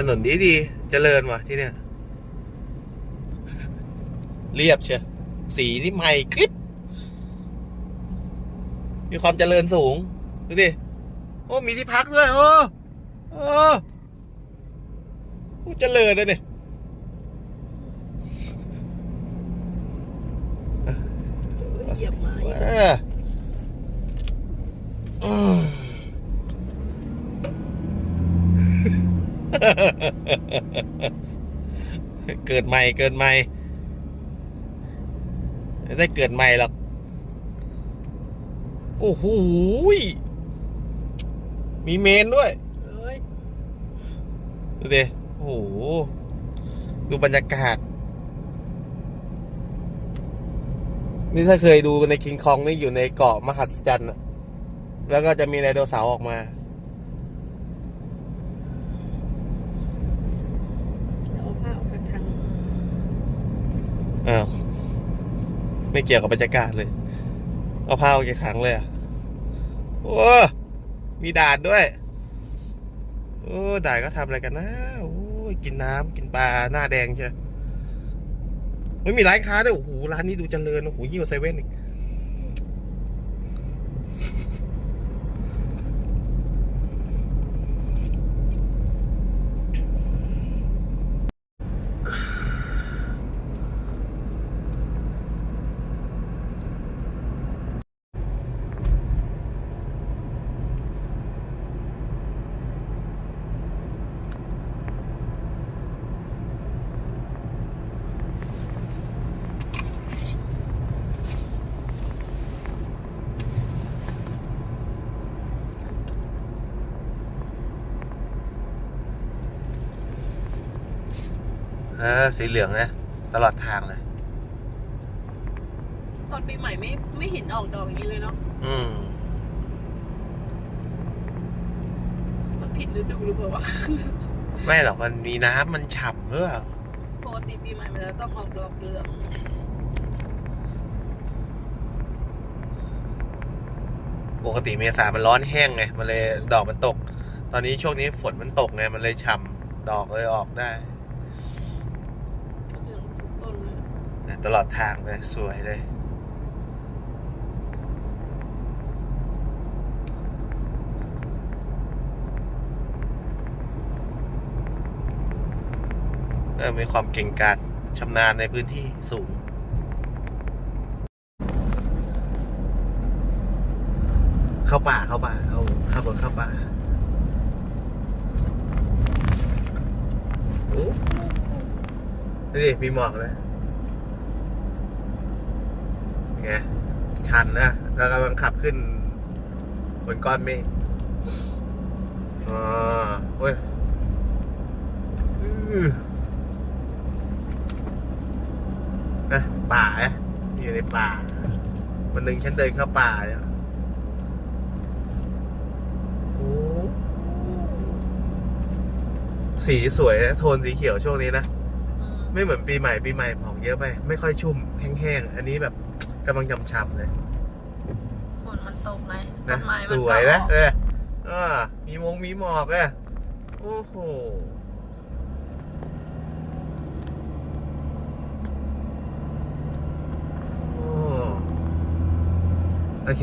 ถนนดีดีเจริญว่ะที่เนี่ย เรียบเชียสีนี่ใหม่คลิป มีความเจริญสูง ดูดิ โอ้ มีที่พักด้วย โอ้ โอ้โอ้เจริญเลยเนี่ยยบไม้ เอออืม เกิดใหม่เกิดใหม่ไม่ได้เกิดใหม่หรอก โอ้โหยมีเมนด้วยเอ้ยดูดิโอ้โห ดูบรรยากาศ นี่ถ้าเคยดูในคิงคองนี่อยู่ในเกาะมหัศจรรย์อะแล้วก็จะมีไดโนเสาร์ออกมา เดี๋ยวเอาผ้าออกจากทาง อ้าวไม่เกี่ยวกับบรรยากาศเลย เอาผ้าออกจากถังเลยอะโอ้มีด่านด้วย โอ้ด่านก็ทำอะไรกันนะโอ้ยกินน้ำกินปลาหน้าแดงใช่ไม่มีร้านค้าด้วยโอ้โหร้านนี้ดูเจริญโอ้โหยิ่งกว่าเซเว่นอีก เออ สีเหลืองนะตลอดทางเลย ตอนปีใหม่ไม่ไม่เห็นออกดอกอย่างนี้เลยเนาะอืม มันผิดฤดูหรือเปล่าวะ ไม่หรอกมันมีน้ำมันฉ่ำหรือเปล่าปกติปีใหม่มันจะต้องออกดอกเหลือง ปกติเมษามันร้อนแห้งไง มันเลยดอกมันตก ตอนนี้ช่วงนี้ฝนมันตกไง มันเลยฉ่ำดอกเลยออกได้ เหลืองทุกต้นเลย นะ ตลอดทางเลย สวยเลย เออมีความเก่งกาจชำนาญในพื้นที่สูงเข้าป่าเข้าป่าเอาขับรถเข้าป่าโอ้ดูดิมีหมอกเลยไง ชันนะแล้วกำลังขับขึ้นบนก้อนเมฆอ๋อเว้ยนะป่าอะอยู่ในป่า วันหนึ่งฉันเดินเข้าป่าเนี่ยสีสวยนะโทนสีเขียวช่วงนี้นะ ไม่เหมือนปีใหม่ปีใหม่หมอกเยอะไป ไม่ค่อยชุ่มแห้งๆ อันนี้แบบกำลังจำฉ่ำเลย นมันตกไงต้นะนไม้สมันวยนะก็ออกเอออ่ามีมงมีหมอกอะโอ้โหโอ้โอเค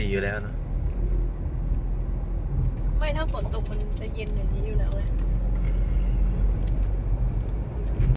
ดีอยู่แล้วเนอะไม่ถ้าฝนตกมันจะเย็นอย่างนี้อยู่แล้วเลย